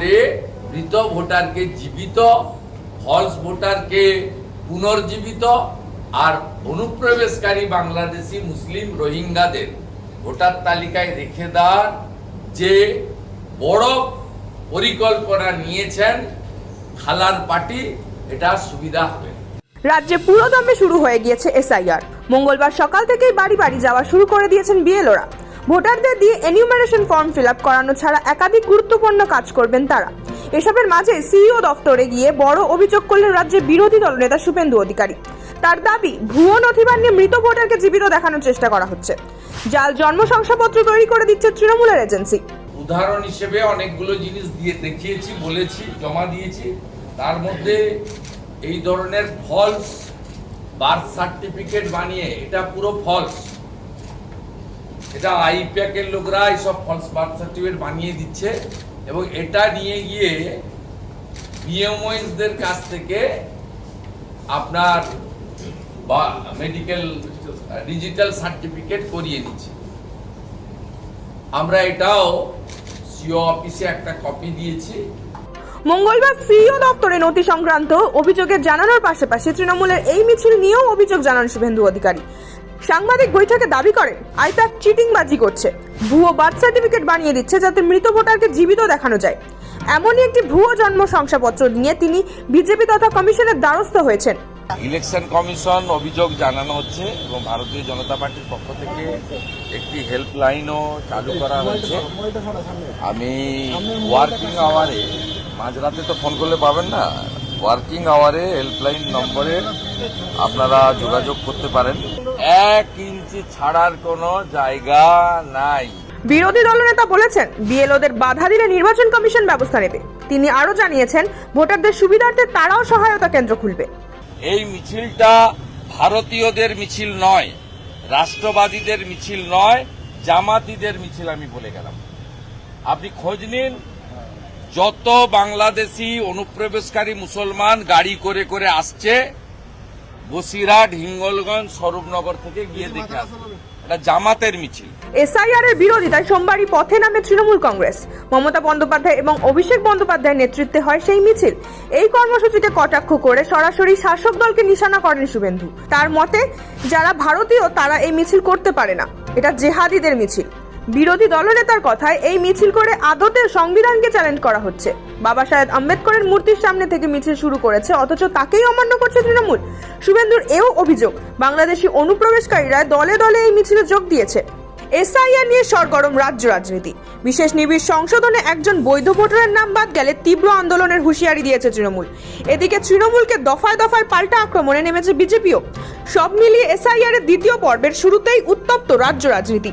করে মৃত ভোটারকে জীবিত ফলস ভোটারকে পুনর্জীবিত আর অনুপ্রবেশকারী বাংলাদেশি মুসলিম রোহিঙ্গাদের ভোটার তালিকায় রেখে দেওয়ার যে বড় পরিকল্পনা নিয়েছেন খালার পার্টি, এটা সুবিধা হবে। রাজ্যে পুরোদমে শুরু হয়ে গিয়েছে এসআইআর। মঙ্গলবার সকাল থেকেই বাড়ি বাড়ি যাওয়া শুরু করে দিয়েছেন বিএলওরা। ভোটারদের দিয়ে এনিউমারেশন ফর্ম ফিল আপ করানো ছাড়া একাধিক গুরুত্বপূর্ণ কাজ করবেন তারা। এসবের মাঝে সিইও দফতরে গিয়ে বড় অভিযোগ করলেন রাজ্যের বিরোধী দলনেতা শুভেন্দু অধিকারী। তার দাবি, ভুয়ো নথিবার নিয়ে মৃত ভোটারকে জীবিত দেখানোর চেষ্টা করা হচ্ছে। জাল জন্ম শংসাপত্র তৈরি করে দিচ্ছে তৃণমূলের এজেন্সি। উদাহরণ হিসেবে অনেকগুলো জিনিস দিয়ে দেখিয়েছি, বলেছি, জমা দিয়েছি। তার মধ্যে এই ধরনের ফলস বার্থ সার্টিফিকেট বানিয়ে এটা পুরো ফলস এটা আইপ্যাকের লোকরা এইসব ফলস বার্থ সার্টিফিকেট বানিয়ে দিচ্ছে এবং এটা নিয়ে গিয়ে বিএমওইসদের কাছ থেকে আপনার বা মেডিকেল ডিজিটাল সার্টিফিকেট করিয়ে দিচ্ছে। আমরা এটাও সিও অফিসে একটা কপি দিয়েছি। মঙ্গলবার সিইও দপ্তরে নথি সংক্রান্ত অভিযোগে জানানোর পাশাপাশি তৃণমূলের এই মিছিল নিয়েও অভিযোগ জানান শুভেন্দু অধিকারী। সাংবাদিক বৈঠকে দাবি করেন, আইপ্যাক চিটিংবাজি করছে। ভুয়ো বার্থ সার্টিফিকেট বানিয়ে দিচ্ছে যাতে মৃত ভোটারকে জীবিত দেখানো যায়। এমনই একটি ভুয়ো জন্ম শংসাপত্র নিয়ে তিনি বিজেপি তথা কমিশনের দ্বারস্থ হয়েছেন। ইলেকশন কমিশন অভিযোগ জানানো হচ্ছে এবং ভারতীয় জনতা পার্টির পক্ষ থেকে একটি হেল্পলাইনও চালু করা হয়েছে। আমি ওয়ার্কিং আওয়ারে মাঝরাতে তো ফোন করলে পাবেন না। ওয়ার্কিং আওয়ারে হেল্পলাইন নম্বরে আপনারা যোগাযোগ করতে পারেন। এক ইঞ্চি ছাড়ার কোনো জায়গা নাই। বিরোধী দলনেতা বলেছেন বিএলওদের বাধা দিলে নির্বাচন কমিশন ব্যবস্থা নেবে। তিনি আরও জানিয়েছেন ভোটারদের সুবিধার্থে তারাও সহায়তা কেন্দ্র খুলবে। এই মিছিলটা ভারতীয়দের মিছিল নয় রাষ্ট্রবাদীদের মিছিল নয় জামাতিদের মিছিল আমি বলে গেলাম। আপনি খোঁজ নিন যত বাংলাদেশি অনুপ্রবেশকারী মুসলমান গাড়ি করে করে আসছে বসিরহাট হিঙ্গলগঞ্জ স্বরূপনগর থেকে গিয়ে দেখে আসবে এটা জামাতের মিছিল। এসআইআর এর বিরোধিতায় সোমবারই পথে নামে তৃণমূল কংগ্রেস। মমতা বন্দ্যোপাধ্যায় এবং অভিষেক বন্দ্যোপাধ্যায়ের নেতৃত্বে হয় সেই মিছিল। এই কর্মসূচিকে কটাক্ষ করে সরাসরি শাসক দলকে নিশানা করেন শুভেন্দু। তার মতে যারা ভারতীয় তারা এই মিছিল করতে পারে না। এটা জেহাদিদের মিছিল। বিরোধী দলনেতার কথায় এই মিছিল করে আদতে সংবিধানকে চ্যালেঞ্জ করা হচ্ছে। বাবা সাহেব আম্বেদকরের মূর্তির সামনে থেকে মিছিল শুরু করেছে, অথচ তাকেই অমান্য করছে তৃণমূল। শুভেন্দুর এও অভিযোগ, বাংলাদেশি অনুপ্রবেশকারীরা দলে দলে এই মিছিলে যোগ দিয়েছে। এসআইআর নিয়ে সরগরম রাজ্য রাজনীতি। বিশেষ নিবিড় সংশোধনে একজন বৈধ ভোটারের নাম বাদ গেলে তীব্র আন্দোলনের হুঁশিয়ারি দিয়েছে তৃণমূল। এদিকে তৃণমূলকে দফায় দফায় পাল্টা আক্রমণে নেমেছে বিজেপিও। সব মিলিয়ে এসআইআর এর দ্বিতীয় পর্বের শুরুতেই উত্তপ্ত রাজ্য রাজনীতি।